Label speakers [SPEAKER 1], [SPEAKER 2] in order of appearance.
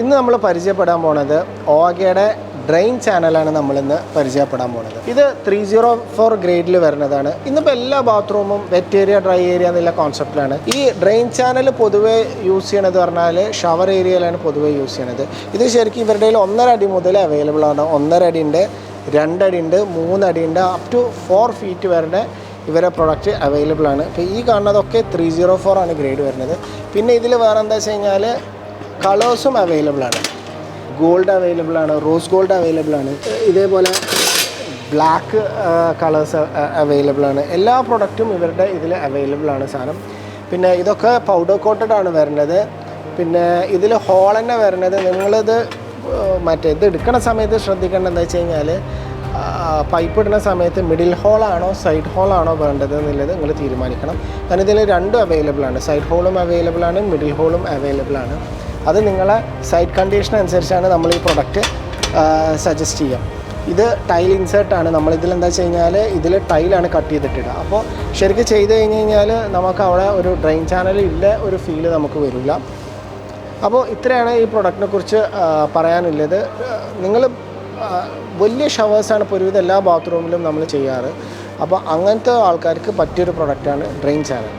[SPEAKER 1] ഇന്ന് നമ്മൾ പരിചയപ്പെടാൻ പോണത് ഓഗയുടെ ഡ്രെയിൻ ചാനലാണ് നമ്മളിന്ന് പരിചയപ്പെടാൻ പോണത്. ഇത് ത്രീ സീറോ ഫോർ ഗ്രേഡിൽ വരുന്നതാണ്. ഇന്നിപ്പോൾ എല്ലാ ബാത്റൂമും വെറ്റ് ഏരിയ ഡ്രൈ ഏരിയ എന്നുള്ള കോൺസെപ്റ്റിലാണ് ഈ ഡ്രെയിൻ ചാനൽ പൊതുവേ യൂസ് ചെയ്യണത് പറഞ്ഞാൽ ഷവർ ഏരിയയിലാണ് പൊതുവേ യൂസ് ചെയ്യണത്. ഇത് ശരിക്കും ഇവരുടെ ഒന്നര അടി മുതൽ അവൈലബിൾ ആണ്. ഒന്നര അടിയുണ്ട് രണ്ടടി ഉണ്ട് മൂന്നടി ഉണ്ട് അപ് ടു ഫോർ ഫീറ്റ് വരെ ഇവരെ പ്രൊഡക്റ്റ് അവൈലബിൾ ആണ്. ഈ കാണുന്നതൊക്കെ ത്രീ സീറോ ഫോർ ആണ് ഗ്രേഡ് വരുന്നത്. പിന്നെ ഇതിൽ വേറെ എന്താ വെച്ച് കഴിഞ്ഞാൽ കളേഴ്സും അവൈലബിൾ ആണ്. ഗോൾഡ് അവൈലബിൾ ആണ് റോസ് ഗോൾഡ് അവൈലബിൾ ആണ്. ഇതേപോലെ ബ്ലാക്ക് കളേഴ്സ് അവൈലബിൾ ആണ്. എല്ലാ പ്രൊഡക്റ്റും ഇവരുടെ ഇതിൽ അവൈലബിൾ ആണ് സാധനം. പിന്നെ ഇതൊക്കെ പൗഡർ കോട്ടഡ് ആണ് വരുന്നത് പിന്നെ ഇതിൽ ഹോൾ തന്നെ വരുന്നത് നിങ്ങളിത് മറ്റേ ഇത് എടുക്കുന്ന സമയത്ത് ശ്രദ്ധിക്കേണ്ടത് എന്താ വെച്ച് കഴിഞ്ഞാൽ പൈപ്പ് ഇടുന്ന സമയത്ത് മിഡിൽ ഹോളാണോ സൈഡ് ഹോളാണോ വേണ്ടത് എന്നുള്ളത് നിങ്ങൾ തീരുമാനിക്കണം. കാരണം ഇതിൽ രണ്ടും അവൈലബിൾ ആണ്. സൈഡ് ഹോളും അവൈലബിൾ ആണ് മിഡിൽ ഹോളും അവൈലബിൾ ആണ്. അത് നിങ്ങളെ സൈറ്റ് കണ്ടീഷൻ അനുസരിച്ചാണ് നമ്മൾ ഈ പ്രൊഡക്റ്റ് സജസ്റ്റ് ചെയ്യുക. ഇത് ടൈൽ ഇൻസേർട്ടാണ് നമ്മളിതിൽ എന്താ വെച്ച് കഴിഞ്ഞാൽ ഇതിൽ ടൈലാണ് കട്ട് ചെയ്തിട്ടിടുക. അപ്പോൾ ശരിക്കും ചെയ്ത് കഴിഞ്ഞ് കഴിഞ്ഞാൽ നമുക്ക് അവിടെ ഒരു ഡ്രെയിൻ ചാനൽ ഇല്ല ഒരു ഫീൽ നമുക്ക് വരില്ല. അപ്പോൾ ഇത്രയാണ് ഈ പ്രൊഡക്റ്റിനെ കുറിച്ച് പറയാനുള്ളത്. നിങ്ങൾ വലിയ ഷവേഴ്സാണ് ഇപ്പോൾ ഒരുവിധം എല്ലാ ബാത്റൂമിലും നമ്മൾ ചെയ്യാറ്. അപ്പോൾ അങ്ങനത്തെ ആൾക്കാർക്ക് പറ്റിയൊരു പ്രൊഡക്റ്റാണ് ഡ്രെയിൻ ചാനൽ